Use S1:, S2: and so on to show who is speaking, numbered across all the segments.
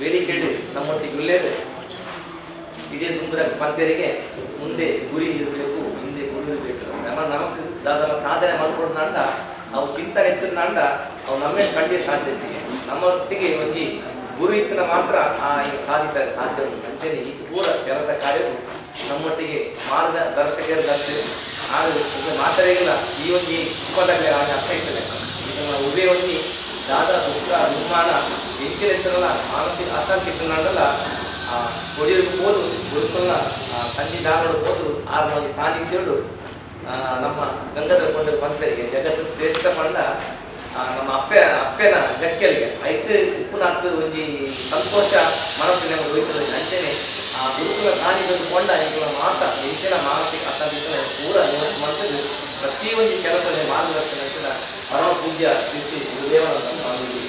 S1: ವೇದಿಕೆಯಲ್ಲಿ ನಮ್ಮೊಟ್ಟಿಗೆ ಉಳ್ಳೇದು ಇದೇ ತುಂಬಿದ ಪಂದ್ಯರಿಗೆ ಮುಂದೆ ಗುರಿ ಇರಬೇಕು, ಹಿಂದೆ ಗುರಿ ಇರಬೇಕು. ನಮ್ಮ ನಮಗೆ ದಾದನ ಸಾಧನೆ ಮಾಡ್ಕೊಡ್ನಾಂಡ ಅವು ಚಿಂತನೆ ಎತ್ತಿನಾಂಡ ಅವು ನಮ್ಮೇ ಕಂಡಿ ಸಾಧ್ಯತೆ ನಮ್ಮೊಟ್ಟಿಗೆ ಒಂಜಿ ಗುರು ಇತ್ತಿನ ಮಾತ್ರ ಆ ಸಾಧಿಸ, ಸಾಧ್ಯ ಉಂಟು. ಇದು ಪೂರ ಕೆಲಸ ಕಾರ್ಯವು ನಮ್ಮೊಟ್ಟಿಗೆ ಮಾರ್ಗದರ್ಶಕರು ದರ್ಶನ ಆದರೆ ಮಾತ್ರ ಇಲ್ಲ, ಈ ಒಂದು ಉಪದಲ್ಲಿ ಆಗ ಅರ್ಥ ಇರ್ತದೆ. ಇದನ್ನು ಉಭಯ ಒಂಜಿ ದಾದ ದುಃಖ ನಿರ್ಮಾಣ ಎಂಚಿನ ಹೆಸರಲ್ಲ ಮಾನಸಿಕ ಅಶಾಂತಿ ಇತ್ತಿನಾಂಡಲ್ಲ ಆ ಕೊಡಿಯಲು ಹೋದು ಗುರುಕುಲ ಸಂಜೆ ದಾನಗಳು ಹೋದು ಆರು ಮಂದಿ ಸಾನ್ನಿಧ್ಯಗಳು ಆ, ನಮ್ಮ ಗಂಗಾಧರ ಕೊಂಡ ಪಂಚರಿಗೆ ಜಗತ್ತು ಶ್ರೇಷ್ಠ ಪಂಡ ನಮ್ಮ ಅಪ್ಪೆ ಅಪ್ಪೆನ ಜಕ್ಕೆಲ್ಗೆ ಐತೆ ಉಪ್ಪುನಾತ್ ಒಂಜಿ ಸಂತೋಷ ಮನಸ್ಸಿನ ಹೋಯ್ತದೆ ಅಂಚೆನೆ ಆ ಗುರುಕುಲ ಸಾನ್ನಿಧ್ಯದ ಕೊಂಡ ಇಂಕುಲ ಮಾತ ಹೆಚ್ಚಿನ ಮಾನಸಿಕ ಅಶಾಂತಿನ ಪೂರ ಮಾಡ್ತದೆ ಪ್ರತಿಯೊಂದು ಕೆಲಸದ ಮಾರ್ಗದರ್ಶನ ಕೂಡ ಪರಮ ಪೂಜ್ಯ ಶ್ರೀ ಗುರುದೇವನ ಸ್ವಾಮೀಜಿ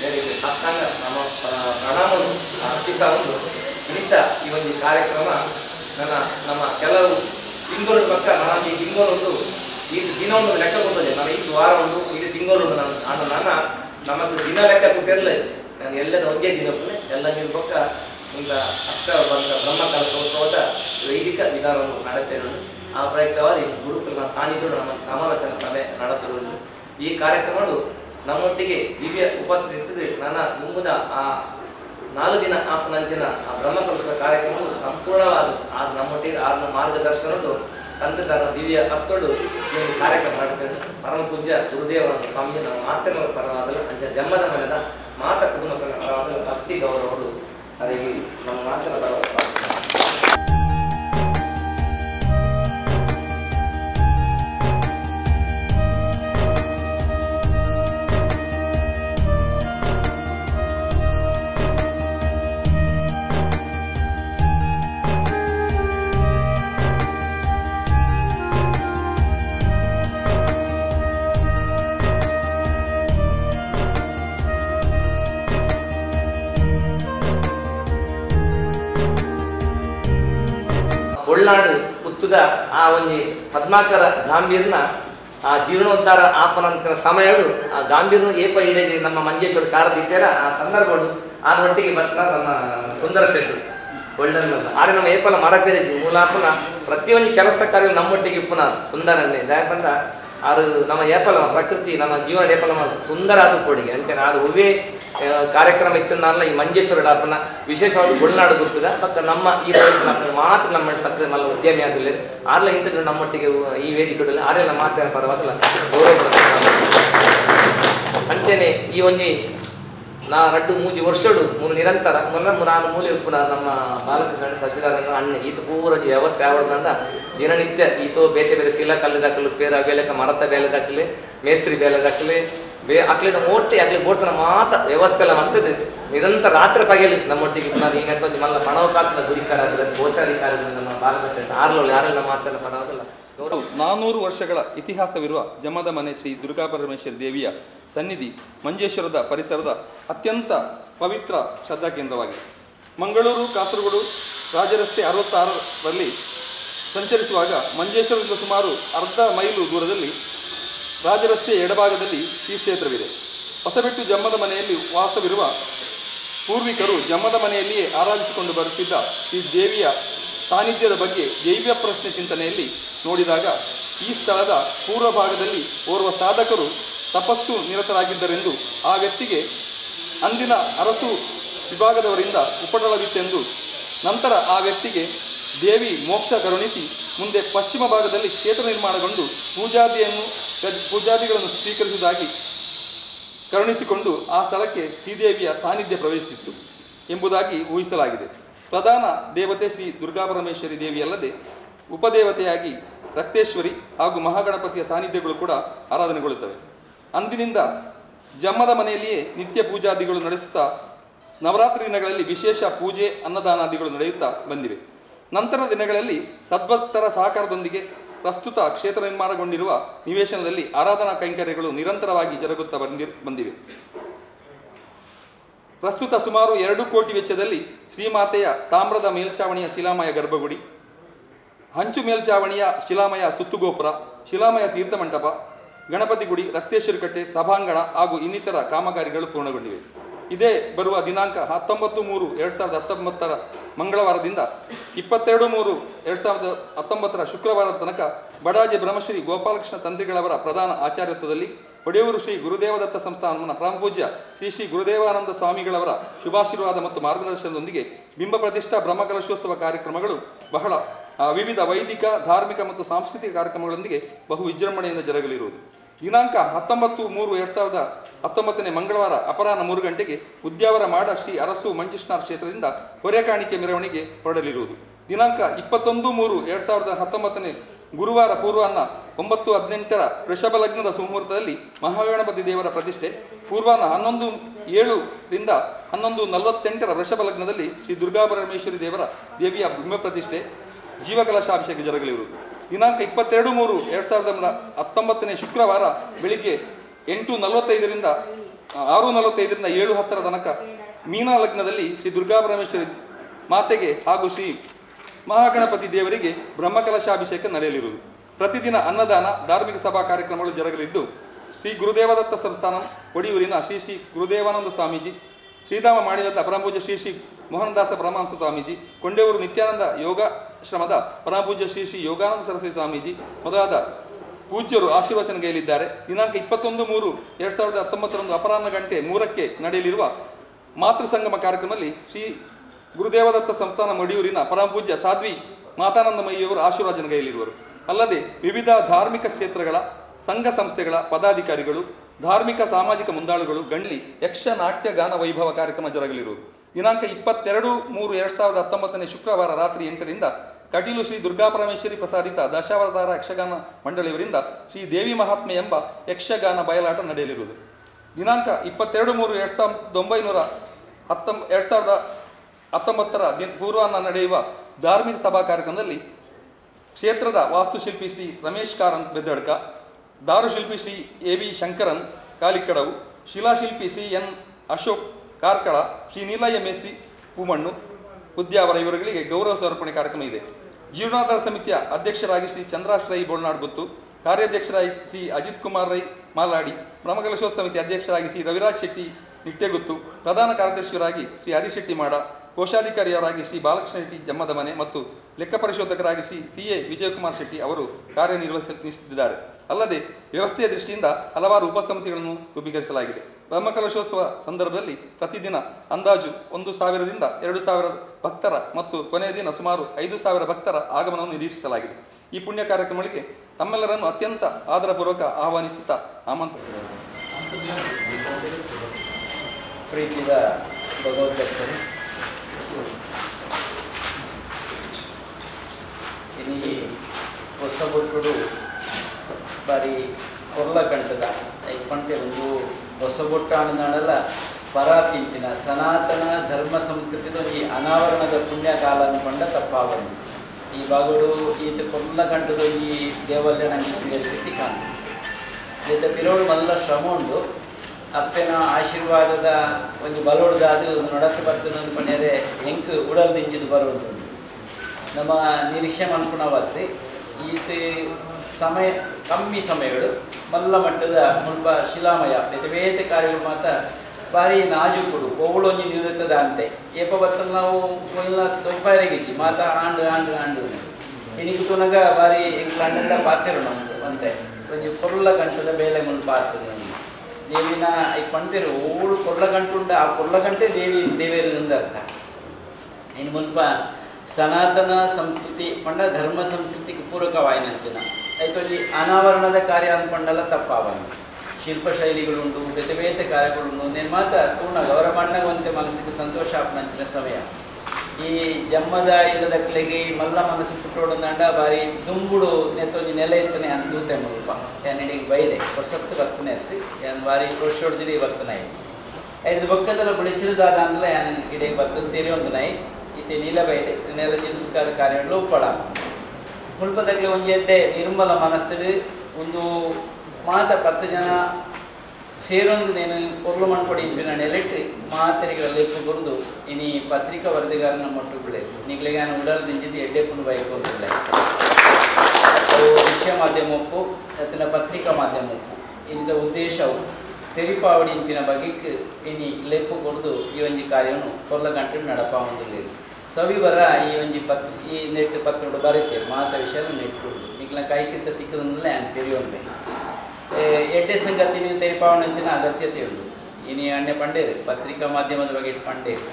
S1: ಹೇಳಿದ್ರೆ ಸಾಷ್ಟಾಂಗ ನಮ್ಮ ಪ್ರ- ಪ್ರಣಾಮವನ್ನು ಅರ್ಪಿತ ಒಂದು ಇಂಥ ಈ ಒಂದು ಕಾರ್ಯಕ್ರಮ ನನ್ನ, ನಮ್ಮ ಕೆಲವು ತಿಂಗಳು ಪಕ್ಕ ನಾನು ಈ ತಿಂಗಳೊಂದು, ಈ ದಿನ ಒಂದು ಲೆಕ್ಕ ಕೊಡ್ತದೆ. ನಾನು ಈ ವಾರ ಒಂದು, ಇದು ತಿಂಗಳು ನಾನು ನನ್ನ, ನಮ್ಮದು ದಿನ ಲೆಕ್ಕ ಕೊಟ್ಟಿರಲಿಲ್ಲ. ನಾನು ಎಲ್ಲದ ಒಂದೇ ದಿನ ಎಲ್ಲ ನಿಮ್ಮ ಪಕ್ಕ ಇಂದ ಅಷ್ಟ ಬಂದ ಬ್ರಹ್ಮ ಕಲಸೋತ್ಸವದ ವೈದಿಕ ವಿಧಾನವನ್ನು ಮಾಡುತ್ತೇನೆ ಆ ಪ್ರಯುಕ್ತವಾಗಿ ಗುರುಕುಲನ ಸಾನ್ನಿಧ್ಯ ನಮ್ಮ ಸಮಾಲೋಚನಾ ಸಭೆ ನಡೆದಿರುವುದು ಈ ಕಾರ್ಯಕ್ರಮಗಳು ನಮ್ಮೊಟ್ಟಿಗೆ ದಿವ್ಯ ಉಪಸ್ಥಿತಿ ನನ್ನ ಮುಂಬುದ ಆ ನಾಲ್ಕು ದಿನ ಆಪನಂಚಿನ ಆ ಬ್ರಹ್ಮಕಲಸ ಕಾರ್ಯಕ್ರಮವು ಸಂಪೂರ್ಣವಾದ ಆ ನಮ್ಮೊಟ್ಟಿಗೆ ಆ ನಮ್ಮ ಮಾರ್ಗದರ್ಶನದ್ದು ತಂತ್ರಜ್ಞಾನ ದಿವ್ಯ ಹಸ್ತೋಡು ಈ ಕಾರ್ಯಕ್ರಮ ಮಾಡುತ್ತೇನೆ ಪರಮ ಪೂಜ್ಯ ಗುರುದೇವ ಸ್ವಾಮಿ ನಮ್ಮ ಮಾತೃಗಳ ಪರವಾದಲ್ಲ ಅಂಚ ಜಮ್ಮದ ಮೇಲದ ಮಾತ ಕುಟುಂಬ ಸಂಘ ಪರವಾದಲು ಭಕ್ತಿ ಗೌರವರು ಅದಕ್ಕೆ ನಮ್ಮ ಮಾತೃ ಪರವಾದ ಪುತ್ತುದ ಆ ಒಂದು ಪದ್ಮಾಕರ ಗಾಂಭೀರ್ನ, ಆ ಜೀರ್ಣೋದ್ಧಾರ ಆಪನಂತರ ಸಮಯಡು, ಆ ಗಾಂಭೀರ್ನ ಏಪ ಇಡೇದಿ ನಮ್ಮ ಮಂಜೇಶ್ವರ ಕಾರದಿದ್ದಾರ ಆ ಸಂದರ್ಭಗಳು ಆ ಒಟ್ಟಿಗೆ ಬರ್ತಾ ನಮ್ಮ ಸುಂದರ ಶೆಟ್ರು ಒಳ್ಳೆ ಆದ್ರೆ ನಮ್ಮ ಏಪಲ ಮರಪೇರಿಜಿ ಮೂಲಾಪನ ಪ್ರತಿಯೊಂದು ಕೆಲಸ ಕಾರ್ಯ ನಮ್ಮೊಟ್ಟಿಗೆ ಇಪ್ಪುನ ಸುಂದರನ್ನೇ ಯಾಕಂದ್ರೆ, ಅದು ನಮ್ಮ ಏಪಲ ಪ್ರಕೃತಿ, ನಮ್ಮ ಜೀವನ ಏಪಲ ಸುಂದರ ಅದು ಕೊಡುಗೆ. ಅಂತ ಅದು ಹೂವೇ ಕಾರ್ಯಕ್ರಮ ಇತ್ತು ನಾನು ಈ ಮಂಜೇಶ್ವರ ಡಾಪನ ವಿಶೇಷವಾಗಿ ಗುಳ್ನಾಡು ಗುರ್ತದ ಮತ್ತು ನಮ್ಮ ಈ ನಮ್ಮ ಮಾತ್ರ ನಮ್ಮ ಸಕ್ಕರೆ ಮಲ್ಲ ಉದ್ಯಮಿ ಆಗಲಿ ಆರ್ಲ ಇಂಥದ್ದು ನಮ್ಮೊಟ್ಟಿಗೆ ಈ ವೇದಿಕೆಗಳಲ್ಲಿ ಆರೆಲ್ಲ ಮಾತ್ರ ಪರವಾಗಿಲ್ಲ ಗೌರವ. ಈ ಒಂಜಿ ನಾ ರಡ್ಡು ಮೂಜಿ ವರ್ಷಡು, ಮೂರು ನಿರಂತರ. ಮುನ್ನ ನಾನು ಮೂಲೆ ಪುನಃ ನಮ್ಮ ಬಾಲಕೃಷ್ಣ ಶಶಿಧರನ ಅಣ್ಣ. ಈತ ಪೂರ ವ್ಯವಸ್ಥೆ ಆವಡ್ದಂದ ದಿನನಿತ್ಯ ಈತೋ ಬೇತೆ ಬೇರೆ ಶೀಲ ಕಲ್ಲು ದಕ್ಕಲು ಪೇರ ಬೇಲೆಕ ಮರತ ಬೇಲೆ ದಕ್ಕಲಿ ಮೇಸ್ತ್ರಿ ಬೇಲೆ ದಕ್ಕಲಿ ಬೇ ಅಕ್ಲಿನ ಮೋಟೆ ಅಕ್ಲಿ ಬೋರ್ತನ ಮಾತ ವ್ಯವಸ್ಥೆ ಎಲ್ಲ ಮಾಡ್ತದೆ. ನಿರಂತರ ರಾತ್ರಿ ಪಗೆಲಿ ನಮ್ಮೊಟ್ಟಿಗೆ ನಾನು ಈಗ ಮಲ್ಲ ಪಣವಕಾಸದ ಗುರಿಕಾರ ಗೋಚಾರಿಕಾರ ನಮ್ಮ ಬಾಲಕೃಷ್ಣ ಆರ್ಲೋಳಿ ಯಾರೆಲ್ಲ ಮಾತೆಲ್ಲ ಪರವಾಗಲ್ಲ ಗೌರವ,
S2: ನಾನೂರು ವರ್ಷಗಳ ಇತಿಹಾಸವಿರುವ ಜಮದ ಮನೆ ಶ್ರೀ ದುರ್ಗಾಪರಮೇಶ್ವರಿ ದೇವಿಯ ಸನ್ನಿಧಿ ಮಂಜೇಶ್ವರದ ಪರಿಸರದ ಅತ್ಯಂತ ಪವಿತ್ರ ಶ್ರದ್ಧಾ ಕೇಂದ್ರವಾಗಿದೆ. ಮಂಗಳೂರು, ಕಾಸರಗೋಡು ರಾಜರಸ್ತೆ ಅರವತ್ತಾರರಲ್ಲಿ ಸಂಚರಿಸುವಾಗ ಮಂಜೇಶ್ವರದಿಂದ ಸುಮಾರು ಅರ್ಧ ಮೈಲು ದೂರದಲ್ಲಿ ರಾಜರಸ್ತೆಯ ಎಡಭಾಗದಲ್ಲಿ ಈ ಕ್ಷೇತ್ರವಿದೆ. ಹೊಸಬೆಟ್ಟು ಜಮ್ಮದ ಮನೆಯಲ್ಲಿ ವಾಸವಿರುವ ಪೂರ್ವಿಕರು ಜಮ್ಮದ ಮನೆಯಲ್ಲಿಯೇ ಆರಾಧಿಸಿಕೊಂಡು ಬರುತ್ತಿದ್ದ ಈ ದೇವಿಯ ಸಾನ್ನಿಧ್ಯದ ಬಗ್ಗೆ ದೈವ್ಯ ಪ್ರಶ್ನೆ ಚಿಂತನೆಯಲ್ಲಿ ನೋಡಿದಾಗ ಈ ಸ್ಥಳದ ಪೂರ್ವ ಭಾಗದಲ್ಲಿ ಓರ್ವ ಸಾಧಕರು ತಪಸ್ಸು ನಿರತರಾಗಿದ್ದರೆಂದು ಆ ವ್ಯಕ್ತಿಗೆ ಅಂದಿನ ಅರಸು ವಿಭಾಗದವರಿಂದ ಉಪಟಳವಿತ್ತೆಂದು. ನಂತರ ಆ ವ್ಯಕ್ತಿಗೆ ದೇವಿ ಮೋಕ್ಷ ಕರುಣಿಸಿ ಮುಂದೆ ಪಶ್ಚಿಮ ಭಾಗದಲ್ಲಿ ಕ್ಷೇತ್ರ ನಿರ್ಮಾಣಗೊಂಡು ಪೂಜಾದಿಯನ್ನು ಪೂಜಾದಿಗಳನ್ನು ಸ್ವೀಕರಿಸುವುದಾಗಿ ಕರುಣಿಸಿಕೊಂಡು ಆ ಸ್ಥಳಕ್ಕೆ ಶ್ರೀದೇವಿಯ ಸಾನ್ನಿಧ್ಯ ಪ್ರವೇಶಿಸಿತ್ತು ಎಂಬುದಾಗಿ ಊಹಿಸಲಾಗಿದೆ. ಪ್ರಧಾನ ದೇವತೆ ಶ್ರೀ ದುರ್ಗಾಪರಮೇಶ್ವರಿ ದೇವಿಯಲ್ಲದೆ ಉಪದೇವತೆಯಾಗಿ ರಕ್ತೇಶ್ವರಿ ಹಾಗೂ ಮಹಾಗಣಪತಿಯ ಸಾನ್ನಿಧ್ಯಗಳು ಕೂಡ ಆರಾಧನೆಗೊಳ್ಳುತ್ತವೆ. ಅಂದಿನಿಂದ ಜಮ್ಮದ ಮನೆಯಲ್ಲಿಯೇ ನಿತ್ಯ ಪೂಜಾದಿಗಳು ನಡೆಸುತ್ತಾ ನವರಾತ್ರಿ ದಿನಗಳಲ್ಲಿ ವಿಶೇಷ ಪೂಜೆ, ಅನ್ನದಾನಾದಿಗಳು ನಡೆಯುತ್ತಾ ಬಂದಿವೆ. ನಂತರ ದಿನಗಳಲ್ಲಿ ಸದ್ಭಕ್ತರ ಸಹಕಾರದೊಂದಿಗೆ ಪ್ರಸ್ತುತ ಕ್ಷೇತ್ರ ನಿರ್ಮಾಣಗೊಂಡಿರುವ ನಿವೇಶನದಲ್ಲಿ ಆರಾಧನಾ ಕೈಂಕರ್ಯಗಳು ನಿರಂತರವಾಗಿ ಜರುಗುತ್ತಾ ಬಂದಿ ಬಂದಿವೆ. ಪ್ರಸ್ತುತ ಸುಮಾರು ಎರಡು ಕೋಟಿ ವೆಚ್ಚದಲ್ಲಿ ಶ್ರೀಮಾತೆಯ ತಾಮ್ರದ ಮೇಲ್ಛಾವಣಿಯ ಶಿಲಾಮಯ ಗರ್ಭಗುಡಿ ಹಂಚು ಮೇಲ್ಚಾವಣಿಯ ಶಿಲಾಮಯ ಸುತ್ತುಗೋಪುರ, ಶಿಲಾಮಯ ತೀರ್ಥಮಂಟಪ ಗಣಪತಿ ಗುಡಿ ರಕ್ತೇಶ್ವರ ಕಟ್ಟೆ, ಸಭಾಂಗಣ ಹಾಗೂ ಇನ್ನಿತರ ಕಾಮಗಾರಿಗಳು ಪೂರ್ಣಗೊಂಡಿವೆ. ಇದೇ ಬರುವ ದಿನಾಂಕ ಹತ್ತೊಂಬತ್ತು ಮೂರು ಎರಡ್ ಸಾವಿರದ ಹತ್ತೊಂಬತ್ತರ ಮಂಗಳವಾರದಿಂದ ಇಪ್ಪತ್ತೆರಡು ಮೂರು ಎರಡ್ ಸಾವಿರದ ಹತ್ತೊಂಬತ್ತರ ಶುಕ್ರವಾರದ ತನಕ ಬಡಾಜಿ ಬ್ರಹ್ಮಶ್ರೀ ಗೋಪಾಲಕೃಷ್ಣ ತಂತ್ರಿಗಳವರ ಪ್ರಧಾನ ಆಚಾರ್ಯತ್ವದಲ್ಲಿ ಒಡೆಯೂರು ಶ್ರೀ ಗುರುದೇವದತ್ತ ಸಂಸ್ಥಾನದ ಪರಮಪೂಜ್ಯ ಶ್ರೀ ಶ್ರೀ ಗುರುದೇವಾನಂದ ಸ್ವಾಮಿಗಳವರ ಶುಭಾಶೀರ್ವಾದ ಮತ್ತು ಮಾರ್ಗದರ್ಶನದೊಂದಿಗೆ ಬಿಂಬ ಪ್ರತಿಷ್ಠಾ ಬ್ರಹ್ಮಕಲಶೋತ್ಸವ ಕಾರ್ಯಕ್ರಮಗಳು ಬಹಳ ವಿವಿಧ ವೈದಿಕ, ಧಾರ್ಮಿಕ ಮತ್ತು ಸಾಂಸ್ಕೃತಿಕ ಕಾರ್ಯಕ್ರಮಗಳೊಂದಿಗೆ ಬಹು ವಿಜೃಂಭಣೆಯಿಂದ ಜರುಗಲಿರುವುದು. ದಿನಾಂಕ ಹತ್ತೊಂಬತ್ತು ಮೂರು ಎರಡು ಸಾವಿರದ ಹತ್ತೊಂಬತ್ತನೇ ಮಂಗಳವಾರ ಅಪರಾಹ್ನ ಮೂರು ಗಂಟೆಗೆ ಉದ್ಯಾವರ ಮಾಡ ಶ್ರೀ ಅರಸು ಮಂಜುಷ್ಣಾರ್ ಕ್ಷೇತ್ರದಿಂದ ಹೊರೆಕಾಣಿಕೆ ಮೆರವಣಿಗೆ ಹೊರಡಲಿರುವುದು. ದಿನಾಂಕ ಇಪ್ಪತ್ತೊಂದು ಮೂರು ಎರಡು ಸಾವಿರದ ಹತ್ತೊಂಬತ್ತನೇ ಗುರುವಾರ ಪೂರ್ವಾಹ್ನ ಒಂಬತ್ತು ಹದಿನೆಂಟರ ವೃಷಭ ಲಗ್ನದ ಸುಮುಹೂರ್ತದಲ್ಲಿ ಮಹಾಗಣಪತಿ ದೇವರ ಪ್ರತಿಷ್ಠೆ. ಪೂರ್ವಾಹ್ನ ಹನ್ನೊಂದು ಏಳರಿಂದ ಹನ್ನೊಂದು ನಲವತ್ತೆಂಟರ ವೃಷಭ ಲಗ್ನದಲ್ಲಿ ಶ್ರೀ ದುರ್ಗಾ ಪರಮೇಶ್ವರಿ ದೇವರ ದೇವಿಯ ಬಿಂಬ ಪ್ರತಿಷ್ಠೆ. ಜೀವಕಲಶಾಭಿಷೇಕ ಜರುಗಲಿರುವುದು. ದಿನಾಂಕ ಇಪ್ಪತ್ತೆರಡು ಮೂರು ಎರಡು ಸಾವಿರದ ಹತ್ತೊಂಬತ್ತನೇ ಶುಕ್ರವಾರ ಬೆಳಿಗ್ಗೆ ಎಂಟು ನಲವತ್ತೈದರಿಂದ ಆರು ನಲವತ್ತೈದರಿಂದ ಏಳು ಹತ್ತರ ತನಕ ಮೀನಾ ಲಗ್ನದಲ್ಲಿ ಶ್ರೀ ದುರ್ಗಾ ಪರಮೇಶ್ವರಿ ಮಾತೆಗೆ ಹಾಗೂ ಶ್ರೀ ಮಹಾಗಣಪತಿ ದೇವರಿಗೆ ಬ್ರಹ್ಮಕಲಶಾಭಿಷೇಕ ನಡೆಯಲಿರುವುದು. ಪ್ರತಿದಿನ ಅನ್ನದಾನ, ಧಾರ್ಮಿಕ ಸಭಾ ಕಾರ್ಯಕ್ರಮಗಳು ಜರುಗಲಿದ್ದು, ಶ್ರೀ ಗುರುದೇವದತ್ತ ಸಂಸ್ಥಾನ, ಒಡಿಯೂರಿನ ಶ್ರೀ ಶ್ರೀ ಗುರುದೇವಾನಂದ ಸ್ವಾಮೀಜಿ, ಶ್ರೀಧಾಮ ಮಾಡಿಲದ ಪರಮಪೂಜ್ಯ ಶ್ರೀ ಶ್ರೀ ಮೋಹನದಾಸ ಪರಮಹಂಸ ಸ್ವಾಮೀಜಿ, ಕೊಂಡೇವರು ನಿತ್ಯಾನಂದ ಯೋಗಾಶ್ರಮದ ಪರಮಪೂಜ್ಯ ಶ್ರೀ ಶ್ರೀ ಯೋಗಾನಂದ ಸರಸ್ವತಿ ಸ್ವಾಮೀಜಿ ಮೊದಲಾದ ಪೂಜ್ಯರು ಆಶೀರ್ವಚನಗೈಲಿದ್ದಾರೆ ದಿನಾಂಕ ಇಪ್ಪತ್ತೊಂದು ಮೂರು ಎರಡು ಸಾವಿರದ ಹತ್ತೊಂಬತ್ತರಂದು ಅಪರಾಹ್ನ ಗಂಟೆ ಮೂರಕ್ಕೆ ನಡೆಯಲಿರುವ ಮಾತೃ ಸಂಗಮ ಕಾರ್ಯಕ್ರಮದಲ್ಲಿ ಶ್ರೀ ಗುರುದೇವದತ್ತ ಸಂಸ್ಥಾನ ಮಡಿಯೂರಿನ ಪರಮಪೂಜ್ಯ ಸಾಧ್ವಿ ಮಾತಾನಂದಮಯ್ಯವರು ಆಶೀರ್ವಾದನ ಕೈಯಲ್ಲಿರುವರು. ಅಲ್ಲದೆ ವಿವಿಧ ಧಾರ್ಮಿಕ ಕ್ಷೇತ್ರಗಳ ಸಂಘ ಸಂಸ್ಥೆಗಳ ಪದಾಧಿಕಾರಿಗಳು, ಧಾರ್ಮಿಕ ಸಾಮಾಜಿಕ ಮುಂದಾಳುಗಳು ಗಂಡ್ಲಿ ಯಕ್ಷ ನಾಟ್ಯ ಗಾನ ವೈಭವ ಕಾರ್ಯಕ್ರಮ ಜರುಗಲಿರುವುದು. ದಿನಾಂಕ ಇಪ್ಪತ್ತೆರಡು ಮೂರು ಎರಡ್ ಸಾವಿರದ ಹತ್ತೊಂಬತ್ತನೇ ಶುಕ್ರವಾರ ರಾತ್ರಿ ಎಂಟರಿಂದ ಕಟೀಲು ಶ್ರೀ ದುರ್ಗಾಪರಮೇಶ್ವರಿ ಪ್ರಸಾದಿತ ದಶಾವತಾರ ಯಕ್ಷಗಾನ ಮಂಡಳಿಯವರಿಂದ ಶ್ರೀ ದೇವಿ ಮಹಾತ್ಮೆ ಎಂಬ ಯಕ್ಷಗಾನ ಬಯಲಾಟ ನಡೆಯಲಿರುವುದು. ದಿನಾಂಕ ಇಪ್ಪತ್ತೆರಡು ಮೂರು ಎರಡ್ ಸಾವಿರದ ಒಂಬೈನೂರ ಹತ್ತೊಂಬ ಎರಡ್ ಸಾವಿರದ ಹತ್ತೊಂಬತ್ತರ ದಿನ ಪೂರ್ವಾಹ್ನ ನಡೆಯುವ ಧಾರ್ಮಿಕ ಸಭಾ ಕಾರ್ಯಕ್ರಮದಲ್ಲಿ ಕ್ಷೇತ್ರದ ವಾಸ್ತುಶಿಲ್ಪಿ ಶ್ರೀ ರಮೇಶ್ ಕಾರಂತ್ ಬೆದ್ದಡ್ಕ, ದಾರುಶಿಲ್ಪಿ ಶ್ರೀ ಎ ವಿ ಶಂಕರನ್ ಕಾಲಿಕ್ಕಡವು ಶಿಲಾಶಿಲ್ಪಿ ಶ್ರೀ ಎನ್. ಅಶೋಕ್ ಕಾರ್ಕಳ, ಶ್ರೀ ನೀಲಯ್ಯ ಮೇಸಿ ಪೂಮಣ್ಣು ಉದ್ಯಾವರ ಇವರುಗಳಿಗೆ ಗೌರವ ಸಮರ್ಪಣೆ ಕಾರ್ಯಕ್ರಮ ಇದೆ. ಜೀರ್ಣೋದ್ಧಾರ ಸಮಿತಿಯ ಅಧ್ಯಕ್ಷರಾಗಿ ಶ್ರೀ ಚಂದ್ರಾಶ್ ರೈ ಬೋಳ್ನಾಡ್ ಬುತ್ತು ಕಾರ್ಯಾಧ್ಯಕ್ಷರಾಗಿ ಶ್ರೀ ಅಜಿತ್ ಕುಮಾರ್ ರೈ ಮಾಲಾಡಿ ಬ್ರಹ್ಮಕಲಶೋತ್ಸವ ಸಮಿತಿ ಅಧ್ಯಕ್ಷರಾಗಿ ಶ್ರೀ ರವಿರಾಜ್ ಶೆಟ್ಟಿ ನಿಟ್ಟೆಗುತ್ತು, ಪ್ರಧಾನ ಕಾರ್ಯದರ್ಶಿಯರಾಗಿ ಶ್ರೀ ಹರಿಶೆಟ್ಟಿ ಮಾಡ ಕೋಶಾಧಿಕಾರಿಯವರಾಗಿ ಶ್ರೀ ಬಾಲಕೃಷ್ಣ ಶೆಟ್ಟಿ ಜಮ್ಮದ ಮನೆ ಮತ್ತು ಲೆಕ್ಕ ಪರಿಶೋಧಕರಾಗಿ ಶ್ರೀ ಸಿ ಎ ವಿಜಯಕುಮಾರ್ ಶೆಟ್ಟಿ ಅವರು ಕಾರ್ಯನಿರ್ವಹಿಸುತ್ತಿದ್ದಾರೆ ಅಲ್ಲದೆ ವ್ಯವಸ್ಥೆಯ ದೃಷ್ಟಿಯಿಂದ ಹಲವಾರು ಉಪಸಮಿತಿಗಳನ್ನು ರೂಪೀಕರಿಸಲಾಗಿದೆ. ಬ್ರಹ್ಮಕಲಶೋತ್ಸವ ಸಂದರ್ಭದಲ್ಲಿ ಪ್ರತಿದಿನ ಅಂದಾಜು ಒಂದು ಸಾವಿರದಿಂದ ಎರಡು ಸಾವಿರ ಭಕ್ತರ ಮತ್ತು ಕೊನೆಯ ದಿನ ಸುಮಾರು ಐದು ಸಾವಿರ ಭಕ್ತರ ಆಗಮನವನ್ನು ನಿರೀಕ್ಷಿಸಲಾಗಿದೆ. ಈ ಪುಣ್ಯ ಕಾರ್ಯಕ್ರಮಗಳಿಗೆ ತಮ್ಮೆಲ್ಲರನ್ನು ಅತ್ಯಂತ ಆದರಪೂರ್ವಕ ಆಹ್ವಾನಿಸುತ್ತಾ ಆಮಂತ್ರ
S3: ಪ್ರೀತಿಯ ಇಲ್ಲಿ ಹೊಸ ಬೊಟ್ಟುಡು ಬಾರಿ ಕೊರ್ಲ ಕಂಟದ ಇಪ್ಪಂಟೆ ಒಂದು ಹೊಸಬೊಟ್ಟ ಅನ್ನಲ್ಲ ಸನಾತನ ಧರ್ಮ ಸಂಸ್ಕೃತಿದ ಈ ಅನಾವರಣದ ಪುಣ್ಯ ಕಾಲ ಅನ್ಕೊಂಡ ತಪ್ಪಾವನು ಈ ಬಾಗಳು ಈತ ಕೊರ್ಲ ಈ ದೇವಾಲಯ ನಂಗೆ ಕಾಣ ಈತ ಮಲ್ಲ ಶ್ರಮ ಉಂಡು. ಅಪ್ಪನ ಆಶೀರ್ವಾದದ ಒಂದು ಬಲೋಡ್ದಾದ ನಡಕ್ಕೆ ಬರ್ತದೆ ಅಂತ ಪಣ್ಯರೆ ಹೆಂಕ್ ಉಡಲ್ ದಿಂಜಿದು ಬರೋದು ನಮ್ಮ ನಿರೀಕ್ಷೆ ಅವತ್ತಿ ಈತ ಸಮಯ, ಕಮ್ಮಿ ಸಮಯಗಳು ಮಲ್ಲ ಮಟ್ಟದ ಮುಲ್ಪ ಶಿಲಾಮಯ ಬೇತೆ ಕಾರ್ಯಗಳು ಮಾತ್ರ ಬಾರಿ ನಾಜುಕುಡು ಒವಳೊಂಜಿ ನಿಲ್ಲುತ್ತದ ಅಂತೆ. ಏಪ ಬತ್ತಲು ನಾವು ಎಲ್ಲ ತೊಂಪಾರಿಗಿಚ್ಚಿ ಮಾತ ಆಂಡು ಆಂಡು ಆಂಡು. ಇನಿಗೆ ತುನಗ ಬಾರಿ ಎಂಕ್ಲ ಪಾತಿರು ನಮ್ದು ಅಂತೆ. ಒಂದು ಪೊರ್ಲ ಗಂಟದ ಬೇಲೆ ಮುಲ್ಪ ಆಗ್ತದೆ ದೇವಿನ ಈ ಪಂತಿರು ಓಳು ಕೊರ್ಲಗಂಟುಂಡ ಆ ಕೊರ್ಲಗಂಟೆ ದೇವಿ ದೇವಿಯರಿಂದ ಅರ್ಥ. ಇನ್ನು ಮುಲ್ಪ ಸನಾತನ ಸಂಸ್ಕೃತಿ, ಪಂಡ ಧರ್ಮ ಸಂಸ್ಕೃತಿಗೆ ಪೂರಕವಾಯಿನಂಚಿನ ಆಯ್ತು ಈ ಅನಾವರಣದ ಕಾರ್ಯ ಅಂದ್ಕೊಂಡಲ್ಲ ತಪ್ಪಾವನು. ಶಿಲ್ಪ ಶೈಲಿಗಳುಂಟು ಬೇತೆ ಬೇತೆ ಕಾರ್ಯಗಳುಂಟು ನೇನು ಮಾತ್ರ ತೂಣ ಗೌರವ ಮನಸ್ಸಿಗೆ ಸಂತೋಷ ಆಪನಂಚಿನ ಸಮಯ ಈ ಜಮ್ಮದ ಇಲ್ಲದ ಕಲೆಗೆ ಮಲ್ಲ ಮನಸ್ಸು ಪುಟ್ಟೋಡಂದ ಬಾರಿ ದುಂಬುಡು ನೆತ್ತೊಂಜಿ ನೆಲೆ ಇತ್ತನೆ ಅಂತೂತೆ ಮುಲ್ಪ ಏನ್ ಇಡೀಗೆ ಬೈದೆ ಹೊಸತ್ತು ಬರ್ತನೆ ಎತ್ತಿ ಏನ್ ಬಾರಿ ವರ್ಷೋಡ್ದಿರಿ ಬರ್ತನಾಯಿ ಐದು ಬೊಕ್ಕದಲ್ಲ ಬಿಳಿಚಿರದಾದ ಅಂದ್ರೆ ಏನ್ ಇಡೀಗೆ ಬರ್ತಂತೀರಿ ಒಂದು ನಾಯಿ. ಈತಿ ನೀಲ ಬೈದೆ ನೆಲ ಜಿಲ್ಕಾದ ಕಾರ್ಯಗಳು ಉಪ್ಪಳ. ಮುಲ್ಪದಾಗಲಿ ಒಂದು ಎಡ್ಡೆ ನಿರ್ಮಲ ಮನಸ್ಸು ಒಂದು ಮಾತ, ಪತ್ತು ಜನ ಸೇರೊಂದು ನೇನು ಪೊರ್ಲು ಮಣ್ಪಡಿ ಇಂಪಿನ ನೆಲೆಟ್ಟು ಮಾತೆರೆಗಳ ಲೆಪ್ಪು ಕೊರ್ದು ಇನಿ ಪತ್ರಿಕಾ ವರದಿಗಾರನ ಮೊಟ್ಟು ಬಿಳೆ. ನಿಗ್ಲಿಗೆ ನಾನು ಉಡಲ್ ದಿಂಜಿದ್ದು ಎಡ್ಡೆ ಪುಂಡು ಬೈಕೊಂಡಿಲ್ಲ ಅವು ದೃಶ್ಯ ಮಾಧ್ಯಮಕ್ಕೂ ಅತ್ತಿನ ಪತ್ರಿಕಾ ಮಾಧ್ಯಮಕ್ಕೂ ಇಲ್ಲಿದ ಉದ್ದೇಶವು ತೆರಿಪಾವಡಿ ಇಂಪಿನ ಬಗೆಕ್ ಇನಿ ಲೆಪ್ಪು ಕೊರ್ದು ಈ ಒಂಜಿ ಕಾರ್ಯವನ್ನು ಪೊರ್ಲ ಗಂಟೆ ನಡಪ ಸವಿವರ ಈ ಒಂಜಿ ಪತ್, ಈ ನೆಟ್ ಪತ್ರೋಡು ಬರೀತೇವೆ ಮಾತ ವಿಷಯ ನೆಟ್ಟು ನಿಕ್ಲ ಕೈಕಿತ್ತ ತಿಕ್ಕದನ್ನೆಲ್ಲ ನಾನು ತೆರೆಯುವಂತೆ ಎಡ್ಡೆ ಸಂಗತಿ ನೀವು ತೆರಿಪಾವಣಂಚಿನ ಅಗತ್ಯತೆ ಉಂಟು. ಇನಿ ಅಣ್ಣೆ ಪಂಡೇರು, ಪತ್ರಿಕಾ ಮಾಧ್ಯಮದ ಬಗ್ಗೆ ಪಂಡೇರು.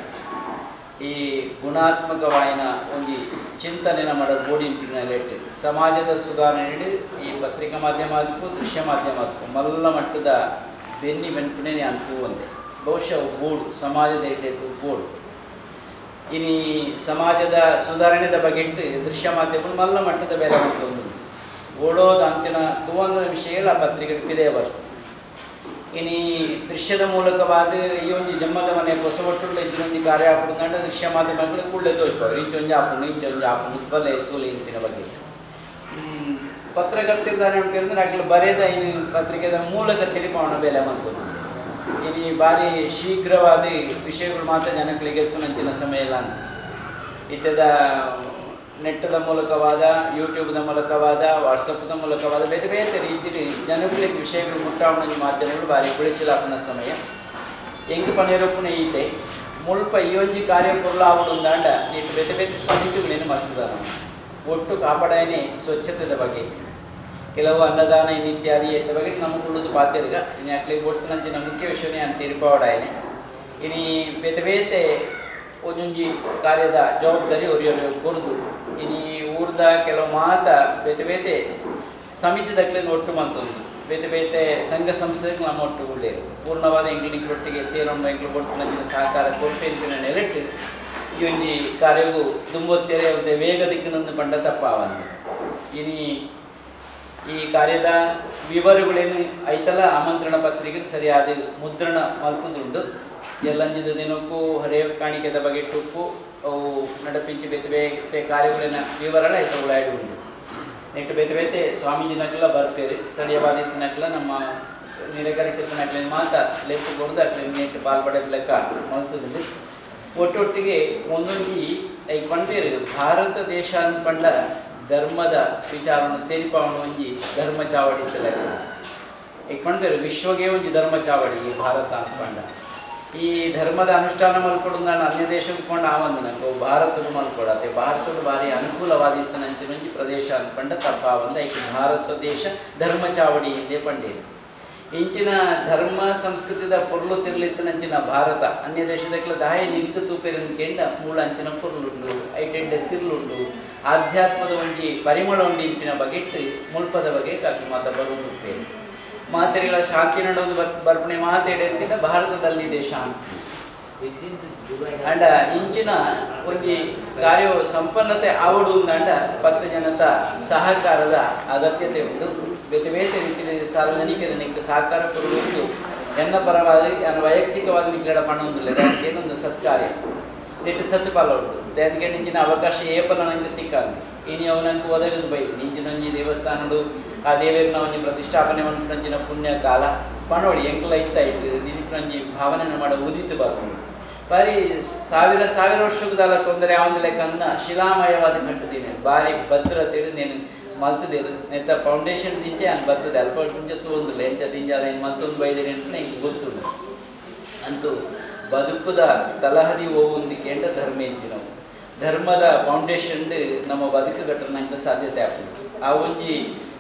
S3: ಈ ಗುಣಾತ್ಮಕವಾಯಿನ ಒಂದು ಚಿಂತನೆನ ಮಾಡೋ ಬೋಡಿಂಪಿನಲ್ಲಿ ಸಮಾಜದ ಸುಧಾರಣೆ ಈ ಪತ್ರಿಕಾ ಮಾಧ್ಯಮ ಅದಕ್ಕೂ ದೃಶ್ಯ ಮಾಧ್ಯಮ ಅದಕ್ಕೂ ಮಲ್ಲ ಮಟ್ಟದ ಬೆನ್ನಿ ಬೆನ್ಪುಣೆ ಅಂತೂ ಒಂದೇ. ಬಹುಶಃ ಬೋರ್ಡು ಸಮಾಜದ ಇಟ್ಟು ಬೋರ್ಡು ಇನಿ ಸಮಾಜದ ಸುಧಾರಣೆದ ಬಗ್ಗೆ ದೃಶ್ಯ ಮಾಧ್ಯಮ ಮಲ್ಲ ಮಟ್ಟದ ಬೇರೆ ಮತ್ತೊಂದು ಓಡೋದು ಅಂತಿನ ತುವಂದ ವಿಷಯಗಳ ಪತ್ರಿಕೆ ಇದೇ ವಸ್ತು ಇನಿ ದೃಶ್ಯದ ಮೂಲಕವಾದ ಈ ಒಂದು ಜಮ್ಮದ ಮನೆ ಹೊಸ ಒಟ್ಟುಳ್ಳ ಕಾರ್ಯ ಹಾಕೊಂಡು ದೃಶ್ಯ ಮಾಧ್ಯಮಗಳು ಕೂಡಲೇ ತೋರಿಸ್ತಾರೆ. ಇಂಚೊಂದು ಹಾಕೊಂಡು ಇಂಚೊಂದು ಹಾಕೊಂಡು ಬಲ್ಲ ಎಸ್ಕೂಲ್ ಇಂತಿನ ಬಗ್ಗೆ. ಹ್ಮ್, ಅಂತಂದ್ರೆ ಆಗ್ಲಿ ಬರೆದ ಇನ್ನು ಪತ್ರಿಕೆದ ಮೂಲಕ ತಿಳಿಪವನ ಬೆಲೆ ಬಂತು. ಇನಿ ಬಾರಿ ಶೀಘ್ರವಾದ ವಿಷಯಗಳು ಮಾತ್ರ ಜನಗಳಿಗೆ ಎತ್ತುನಂಚಿನ ಸಮಯ ಇಲ್ಲ ಅಂತ. ಇತ್ತದ ನೆಟ್ಟದ ಮೂಲಕವಾದ ಯೂಟ್ಯೂಬ್ನ ಮೂಲಕವಾದ ವಾಟ್ಸಪ್ನ ಮೂಲಕವಾದ ಬೇರೆ ಬೇರೆ ರೀತಿಯಲ್ಲಿ ಜನಗಳಿಗೆ ವಿಷಯಗಳು ಮುಟ್ಟಾವಣ ಮಾಧ್ಯಮಗಳು ಬಾರಿ ಕುಳಿಚಲಾಪನ ಸಮಯ. ಹೆಂಗ್ ಪಣಿರಪ್ಪನ ಇದೆ ಮುಲ್ಪ ಈ ಒಂಜಿ ಕಾರ್ಯಪುರ್ಲ ಆವಡುಂದಾಂಡ ನೀನು ಬೇತೆ ಬೇತೆ ಸಮಿತಿಗಳೇನು ಮಾಡ್ತಿದ್ದಾರೆ ಒಟ್ಟು ಕಾಪಾಡೇ ಸ್ವಚ್ಛತೆಯ ಬಗ್ಗೆ. ಕೆಲವು ಅನ್ನದಾನ ಇನ್ನಿತ್ಯಾದಿ ಇತ್ತ ಬಗ್ಗೆ ನಮಗೆ ಉಳಿದು ಪಾತಿರ್ಗ ಇನ್ನು ಅಟ್ಲಿಗೆ ಒಟ್ಟು ನಂಜಿನ ಮುಖ್ಯ ವಿಷಯನೇ ಅಂತ ತಿರುಪಾವಡಾಯನೆ ಇನಿ ಬೇತೆ ಬೇತೆ ಒಂದೊಂಜಿ ಕಾರ್ಯದ ಜವಾಬ್ದಾರಿ ಹೊರೆಯನ್ನು ಕೊರದು ಇನ್ನು ಇನಿ ಊರ್ದ ಕೆಲವು ಮಾತ ಬೇತೆ ಬೇತೆ ಸಮಿತಿ ದಕ್ಕಲೆ ಒಟ್ಟು ಮಂತೊಂದು ಬೇತೆ ಬೇತೆ ಸಂಘ ಸಂಸ್ಥೆಗೆ ನಮ್ಮ ಒಟ್ಟು ಉಳ್ಳೇರು ಪೂರ್ಣವಾದ ಎಂಗ್ಲಿನಿಕ್ರೊಟ್ಟಿಗೆ ಸೇರೊಂಬ ಕೊಟ್ಟು ನನ್ನ ಸಹಕಾರ ಕೊರತೆಂಪಿನ ನೆಲೆಟ್ಟು ಈ ಒಂದು ಕಾರ್ಯವು ದುಂಬೊತ್ತೆರೆ ಒಂದು ವೇಗ ದಿಕ್ಕಿನೊಂದು ಬಂಡ ತಪ್ಪಾವಂದು ಇನಿ ಈ ಕಾರ್ಯದ ವಿವರಗಳೇನು ಐತಲ್ಲ? ಆಮಂತ್ರಣ ಪತ್ರಿಕೆ ಸರಿಯಾದ ಮುದ್ರಣ ಮಲ್ತದುಂಡು ಎಲ್ಲಂಜಿದ ದಿನಕ್ಕೂ ಹರೇ ಕಾಣಿಕೆದ ಬಗ್ಗೆ ಟುಪ್ಪು, ಅವು ನಡಪಿಂಚಿ ಬೇತೆ ಬೇತೆ ಕಾರ್ಯಗಳಿನ ವಿವರಣ ಇತ್ತು ಉಂಟು. ನೆಟ್ಟು ಬೇತೆ ಬೇತೆ ಸ್ವಾಮೀಜಿ ನಕ್ಲ ಬರ್ಪೇರಿ ಸ್ಥಳೀಯವಾದ ನಕ್ಲ ನಮ್ಮ ನಿರಕರಿಕೆ ನಕ್ಲ ಮಾತ ಲೆಕ್ಕ ಕೊಡ್ದು ಅಕ್ಲಿನ ನೆಟ್ಟು ಪಾಲ್ಪಡೆ ಲೆಕ್ಕ ಮಲ್ತದುಂಡು ಒಟ್ಟೊಟ್ಟಿಗೆ ಒಂದೊಂದು ಐಕ್ ಪಂಡೇರು ಭಾರತ ದೇಶ ಅನ್ಪಂಡ ಧರ್ಮದ ವಿಚಾರವನ್ನು ತೆರಿಪಾವಣ ಒಂಜಿ ಧರ್ಮ ಚಾವಡಿ ಈಗ ಪಂಡೇರು ವಿಶ್ವಗೆ ಒಂಜಿ ಧರ್ಮ ಚಾವಡಿ ಭಾರತ ಈ ಧರ್ಮದ ಅನುಷ್ಠಾನ ಮಲ್ಕೊಡು ನಾನು ಅನ್ಯ ದೇಶಕ್ಕೆ ಕೊಂಡು ಆವಂದು ನನಗೆ ಭಾರತದ ಮಲ್ಕೊಡತ್ತೆ ಭಾರತದ ಭಾರಿ ಅನುಕೂಲವಾದಿತ್ತು ನಂಚಿ ಮಂಚಿ ಪ್ರದೇಶ ತಪ್ಪ ತಪ್ಪಾವಂದ ಈಗ ಭಾರತ ದೇಶ ಧರ್ಮ ಚಾವಡಿ ಹಿಂದೆ ಪಂಡಿರು ಇಂಚಿನ ಧರ್ಮ ಸಂಸ್ಕೃತಿದ ಪೊರ್ಲು ತಿರ್ಲಿತ್ತನಂಚಿನ ಭಾರತ. ಅನ್ಯ ದೇಶದಕ್ಲ ದಾಯ ನಿಂತು ತೂಪೇರಿನ ಕೆಂಡ ಮೂಲ ಅಂಚಿನ ಪೊರ್ಲುಂಡು, ಐಟೆಂಡ ತಿರ್ಲುಂಡು, ಆಧ್ಯಾತ್ಮದ ಒಂಜಿ ಪರಿಮಳ ಉಂಡಿ ಇಂಪಿನ ಬಗೆಟ್ಟು ಮುಲ್ಪದ ಬಗೆ ಕಾಕಿ ಮಾತ ಬರುವುದು ಮಾತೆರೆಗಳ ಶಾಖೆ ನಡೋದು ಬರ್, ಬರ್ಪಣೆ ಮಾತೆಡೆ ಭಾರತದಲ್ಲಿ ಭಾರತದಲ್ಲಿದೆ ಅಂತ ಅಂಡ ಇಂಚಿನ ಒಂಜಿ ಕಾರ್ಯ ಸಂಪನ್ನತೆ ಆವಡು ಅಂಡ ಪತ್ತು ಜನತ ಸಹಕಾರದ ಅಗತ್ಯತೆ ಉಂಟು. ಬೇತೆ ಬೇತೆ ರೀತಿಯಲ್ಲಿ ಸಾರ್ವಜನಿಕರ ನಿಕ್ಕ ಸಹಕಾರ ಕೊಡುವುದು ಎನ್ನ ಪರವಾದ ನನ್ನ ವೈಯಕ್ತಿಕವಾದ ನಿಗ್ರಹ ಪಣೊಂದಿಲ್ಲ ಏನೊಂದು ಸತ್ಕಾರ್ಯ. ನೆಟ್ಟು ಸತ್ಪಾಲ ಉಂಟು. ದೇನಿಗೆ ನಿಂಚಿನ ಅವಕಾಶ ಏಪಲ ನಂಗೆ ತಿಕ್ಕಾಂದು ಇನಿ ಅವನಂಗೆ ಒದಗದು ಬೈ. ನಿಂಚಿನೊಂಜಿ ದೇವಸ್ಥಾನಡು ಆ ದೇವರನ್ನ ಒಂಜಿ ಪ್ರತಿಷ್ಠಾಪನೆ ಮನ್ಪುನಂಚಿನ ಪುಣ್ಯ ಕಾಲ ಪಣೋಳಿ ಎಂಕ್ಲ ಇತ್ತ ಇಟ್ಟು ನಿನಕೊಂಜಿ ಭಾವನೆ ಮಾಡ ಉದಿತು ಬರ್ಕೊಂಡು ಬಾರಿ ಸಾವಿರ ಸಾವಿರ ವರ್ಷದ ತೊಂದರೆ ಯಾವಂದು ಲೆಕ್ಕನ್ನ ಶಿಲಾಮಯವಾದ ಕಟ್ಟುದೀನಿ ಬಾರಿ ಭದ್ರತೆ ನೀನು ಮಲ್ತದೆ, ನೆತ್ತ ಫೌಂಡೇಶನ್ ದಿಂಚೆ ಅನ್ ಬರ್ತದೆ. ಅಲ್ಪ ಮುಂಚೆ ಲೆಂಚ ದಿಂಜಾದ ಮತ್ತೊಂದು ಬೈದಿರಿ ಅಂತ ನಂಗೆ ಗೊತ್ತುಂಟು. ಅಂತೂ ಬದುಕುದ ತಲಹದಿ ಹೋಗುಂದಿಕ್ಕೆ ಕೇಂದ್ರ ಧರ್ಮ ಇದ್ದಿ ನಾವು. ಧರ್ಮದ ಫೌಂಡೇಶನ್ ನಮ್ಮ ಬದುಕು ನಂಗೆ ಸಾಧ್ಯತೆ ಆಗ್ತದೆ. ಆ ಒಂಜಿ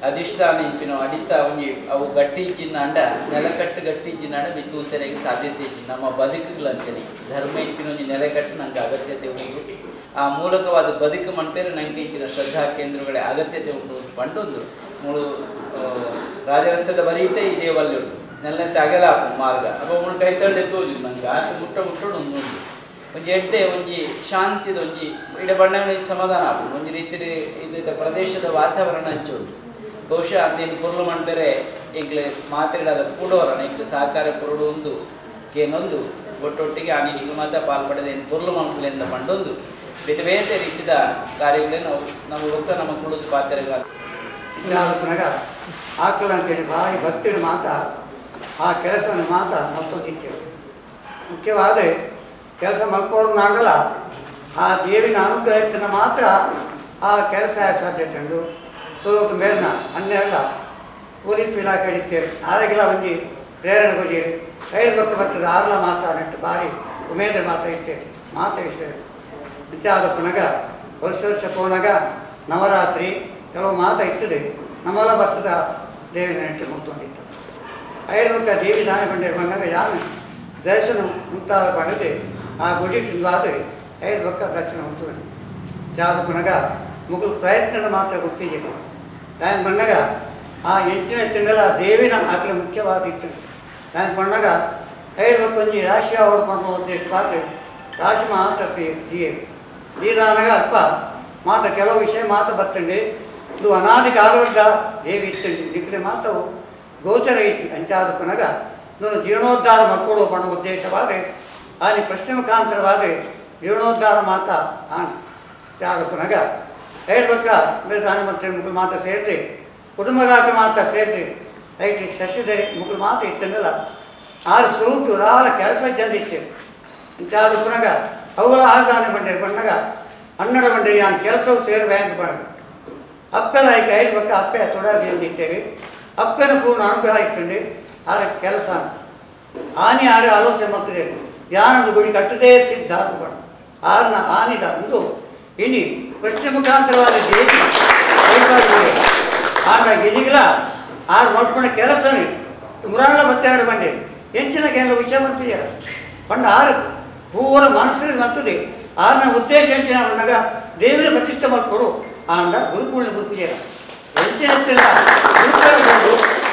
S3: ಅಧಿಷ್ಠಾನ ಇಂಪಿನ ಅಡಿತ ಅವನಿ ಅವು ಗಟ್ಟಿ ಇಚ್ಚಿನ ಅಂಡ, ನೆಲಕಟ್ಟು ಗಟ್ಟಿ ಮಿತ್ತು ಉತ್ತರೆಗೆ ಸಾಧ್ಯತೆ ಇಜ್ಜಿ ನಮ್ಮ ಬದುಕುಗಳಂತೇನೆ, ಧರ್ಮ ಇಂಪಿನ ನೆಲೆಕಟ್ಟು ನಂಗೆ ಅಗತ್ಯತೆ ಉಂಟು. ಆ ಮೂಲಕವಾದ ಬದುಕು ಮನ್ಪೇರು ನಂಗೆ ಇಚ್ಚಿನ ಶ್ರದ್ಧಾ ಕೇಂದ್ರಗಳ ಅಗತ್ಯತೆ ಉಂಟು ಪಂಡೊಂದು ಮೂಳು ರಾಜರಸ್ತದ ಬರೀಟೇ ಇದೇ ಒಲ್ಲೆ ಉಂಟು. ಆಪುಂಡು ಮಾರ್ಗ. ಅಪ್ಪ ಮುಳು ಕೈ ತಳ್ಳೆ ತೋಜು ನಂಗೆ. ಆತ ಮುಟ್ಟ ಮುಟ್ಟೋಡು ಒಂದು ಉಂಟು. ಒಂಜಿ ಎಡ್ಡೆ ಒಂಜಿ ಶಾಂತಿದ ಒಂಜಿ, ಇಡ ಬಣ್ಣ ಸಮಾಧಾನ ಆಪು. ಒಂಜಿ ಇದ್ದ ಪ್ರದೇಶದ ವಾತಾವರಣ ಹಂಚುಂಟು ಬಹುಶಃ ಅದೇನು ಪುರ್ಲು ಮಾಡ್ತಾರೆ, ಈಗಲೇ ಮಾತಾಡೋದ ಕೂಡೋರ ಈಗಲೇ ಸಹಕಾರ ಕುರುಡು ಒಂದು ಏನೊಂದು ಒಟ್ಟೊಟ್ಟಿಗೆ ಆ ಈಗ ಮಾತ್ರ ಪಾಲ್ಪಡದೆ ಏನು ಪುರ್ಲು ಮಾಡ್ಕೊಳ್ಳೆಂದ ಪಂಡೊಂದು ಬೇತೆ ಬೇತೆ ರೀತಿಯ ಕಾರ್ಯಗಳೇನು ನಮ್ಮ ಒಕ್ಕ ನಮ್ಮ ಕುಡಿದು ಪಾತ್ರೆಗಳ.
S4: ಆಲೋಚನಾಗ ಆಕಳ ಅಂತೇಳಿ ಬಾಯಿ ಭಕ್ತಿಯ ಮಾತ, ಆ ಕೆಲಸನ ಮಾತ ಮತ್ತೊಂದಿದ್ದೇವೆ ಮುಖ್ಯವಾದ, ಕೆಲಸ ಮಲ್ಕೊಳ್ಳೋದಾಗಲ್ಲ ಆ ದೇವಿನ ಅನುಗ್ರಹಕ್ಕೆ ಮಾತ್ರ ಆ ಕೆಲಸ ಸಾಧ್ಯ ಉಂಟು ಸ್ವಲ್ಪ ಮೇಲಿನ ಅಲ್ಲ ಪೊಲೀಸ್ ಇಲಾಖೆ ಹಿಡಿತೇವೆ. ಆರೋಗ್ಯ ಪ್ರೇರಣೆ ಕೊಡಿ. ಕೈಲಿ ಬಕ್ಕ ಬರ್ತದೆ. ಆರ್ಲ ಮಾತಾಡಿಟ್ಟು ಬಾರಿ ಉಮೇದ ಮಾತ ಇತ್ತೇವೆ ಮಾತ ವಿಷಯ ವಿಚಾರ ಪುನಗ, ವರ್ಷ ವರ್ಷ ಪೋನಾಗ ನವರಾತ್ರಿ ಕೆಲವು ಮಾತ ಇತ್ತದೆ ನಮ್ಮಲ್ಲ ಬರ್ತದ ದೇವಿನ ನೆಟ್ಟು ಮುಗ್ತೊಂದಿತ್ತು ಐದು ದೇವಿ ದಾನ ಬಂಡೆ ಬಂದಾಗ ಯಾರು ದರ್ಶನ ಮುಂತಾದ ಪಡೆದು ಆ ಗುಡಿ ತಿಂದಾದ ಐದು ಪಕ್ಕ ದರ್ಶನ ಹೊಂದುವೆ ಜಾದ ಪುನಗ ಮುಗಿದು ಪ್ರಯತ್ನದ ಮಾತ್ರ ಗೊತ್ತಿದೆ. ನಾನು ಬಂದಾಗ ಆ ಎಂಟಿನ ತಿಂಗಳ ದೇವಿನ ನಮ್ಮ ಮುಖ್ಯವಾದ ಮುಖ್ಯವಾಗಿತ್ತು. ನಾನು ಬಂದಾಗ ಹೇಳ್ಬೇಕು ನೀ ರಾಶಿ ಹೊಡ್ಕೊಂಡು ಮಾತ್ರ. ರಾಶಿ ಮಾತ್ರ ದಿಯೆ ನೀರಾನಾಗ ಅಲ್ಪ ಮಾತ ಕೆಲವು ವಿಷಯ ಮಾತ ಬರ್ತಂಡಿ ಇದು ಅನಾದಿ ಕಾಲದ ದೇವಿ ಇತ್ತಂಡಿ. ನಿಖಲೆ ಮಾತವು ಗೋಚರ ಇತ್ತು. ಅಂಚಾದ ಪುನಗ ಇದನ್ನು ಜೀರ್ಣೋದ್ಧಾರ ಮಕ್ಕಳು ಬಣ್ಣ ಉದ್ದೇಶವಾದ. ಆನಿ ಪಶ್ಚಿಮಕಾಂತರವಾದ ಜೀರ್ಣೋದ್ಧಾರ ಮಾತ ಆಣ ತ್ಯಾಗ ಪುನಗ ಹೇಳ್ಬೇಕ ಬೇರೆ ದಾನ ಮತ್ತೆ ಮುಗುಲ್ ಮಾತ್ರ ಸೇರಿದೆ. ಕುಟುಂಬದಾಟ ಮಾತ್ರ ಸೇರಿದೆ. ಐತಿ ಶಶಿಧರಿ, ಮುಗುಲ್ ಮಾತ್ರ ಇತ್ತಂಡಲ್ಲ ಆರು ಸೂಟು ರಾಳ ಕೆಲಸ ಜನ ಇತ್ತು. ಕುನಗ ಪುನಗ ಅವುಗಳ ಆದಾನ ಬಂಡೆ ಬಣ್ಣಗ ಹನ್ನೆರಡು ಬಂಡೆ ನಾನು ಕೆಲಸವು ಸೇರಿ ಅಂತ ಬಣ್ಣ ಅಪ್ಪೆಲ್ಲ ಈಗ ಹೇಳ್ಬೇಕ, ಅಪ್ಪೆ ತೊಡಗಿ ಅಂದಿದ್ದೇವೆ ಅಪ್ಪನ ಪೂರ್ಣ ಅನುಗ್ರಹ ಇತ್ತಂಡಿ ಆರ ಕೆಲಸ ಆನೆ ಆರೆ ಆಲೋಚನೆ ಮಾಡ್ತಿದ್ದೇವೆ ಯಾನೊಂದು ಗುಡಿ ಕಟ್ಟದೇ ಸಿದ್ಧ ಅಂತ ಬಣ್ಣ ಆರ್ನ ಆನಿದ ಒಂದು ಇನಿ ಪಶ್ಚಿಮ ಮುಖಾಂತರವಾದ ದೇವಿ ಆಗ ಗಿನಿಗಿಲ ಆರು ಮಾಡ್ಕೊಂಡ ಕೆಲಸ ಮುರಾಳ ಮತ್ತೆರಡು ಬಂಡೆ. ಎಂಚಿನ ಕೆಲವು ವಿಷಯ ಮಾಡ್ತಿದ್ದೀರ ಪಂಡ ಆರು ಪೂರ ಮನಸ್ಸಿಗೆ ಬರ್ತದೆ ಆರ್ನ ಉದ್ದೇಶ ಎಂಚಿನ ಬಂದಾಗ ದೇವಿನ ಪ್ರತಿಷ್ಠೆ ಮಾಡ್ಕೊಡು ಆಂಡ ಗುರುಕುಳ ಗುರುಪೂಜೆರ ಎಂಚಿನ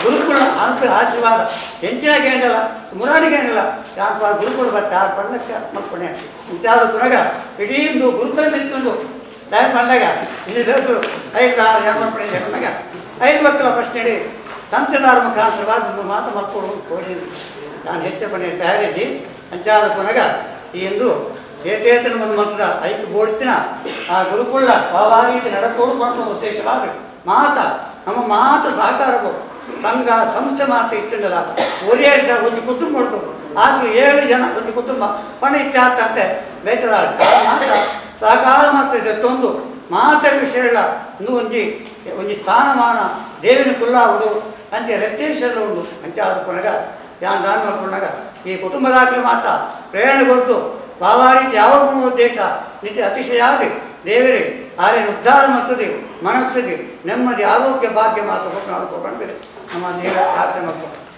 S4: ಗುರುಕುಳ ಅಂತ ಆಶೀರ್ವಾದ. ಎಂಚಿನ ಕೇಂದ್ರಲ್ಲ ಮುರಾರಿ ಕೇಂದ್ರಲ್ಲ ಯಾಕಪ್ಪ ಗುರುಕುಳ ಬರ್ತಾ ಆರು ಪಂಡಕ್ಕೆ ಮಲ್ಕೊಂಡೆ ಇಂತಾದ ಗುರುಕುಳ ನಿಂತ್ಕೊಂಡು ದಯ ಬಂದಾಗ, ಇಲ್ಲಿ ಐದು ಆರು ಮಕ್ಕಳು ಐದು ಮಕ್ಕಳ ಫಸ್ಟ್ ಹೇಳಿ ತಂತ್ರದಾರ ಮುಖಾಂತರವಾದ ಒಂದು ಮಾತು ಮಕ್ಕಳು ಕೋರಿ. ನಾನು ಹೆಚ್ಚು ಮನೆ ತಯಾರಿದ್ದಿ ಅಂಚಾದ ಕೊನೆಗ ಈ ಎಂದು ಏತೇತನ ಒಂದು ಮಂತ್ರದ ಐದು ಬೋಡ್ತಿನ ಆ ಗುರುಕುಳ್ಳ ಸ್ವಾಭಾವಿಕ ನಡಕೋಡು ಮಾಡುವ ಉದ್ದೇಶವಾದ ಮಾತ, ನಮ್ಮ ಮಾತು ಸಾಕಾರವು ಸಂಘ, ಸಂಸ್ಥೆ ಮಾತ್ರ ಇತ್ತಿಂದಲ್ಲ ಒರಿಯಾಡಿದ ಒಂದು ಕುಟುಂಬ ಆದ್ರೂ ಏಳು ಜನ ಒಂದು ಕುಟುಂಬ, ಪಣ ಇತ್ಯಾತ ಅಂತೆ. ಬೇಟದ ಮಾತ್ರ ಸಾಕಾರ ಮಾತ್ರ ಇದೊಂದು ಮಾತ್ರ ವಿಷಯ ಇಲ್ಲ. ಒಂದು ಒಂಜಿ ಸ್ಥಾನಮಾನ ದೇವಿನ ಉಂಡು, ಅಂಚೆ ರೆಪ್ಟೇಷನ್ ಉಂಡು, ಅಂಚೆ ಆದ ಕೊನಗ, ಯಾನ್ ದಾನ ಮಾಡ್ಕೊಂಡಾಗ ಈ ಕುಟುಂಬದಾಗಲಿ ಮಾತ ಪ್ರೇರಣೆ ಕೊಟ್ಟು ಬಾವಾರೀತಿ ಯಾವ ಉದ್ದೇಶ ನಿತ್ಯ ಅತಿಶಯಾದಿ. ದೇವರೇ ಆರೇನು ಉದ್ಧಾರ ಮಾಡ್ತದೆ ಮನಸ್ಸಿಗೆ ನೆಮ್ಮದಿ, ಆರೋಗ್ಯ, ಭಾಗ್ಯ ಮಾತ್ರ ಕೊಟ್ಟು ನಾವು ತಗೊಂಡ್ರೆ ನಮ್ಮ ನೇರ ಪ್ರಾರ್ಥನೆ ಮಾಡ್ಕೊಂಡು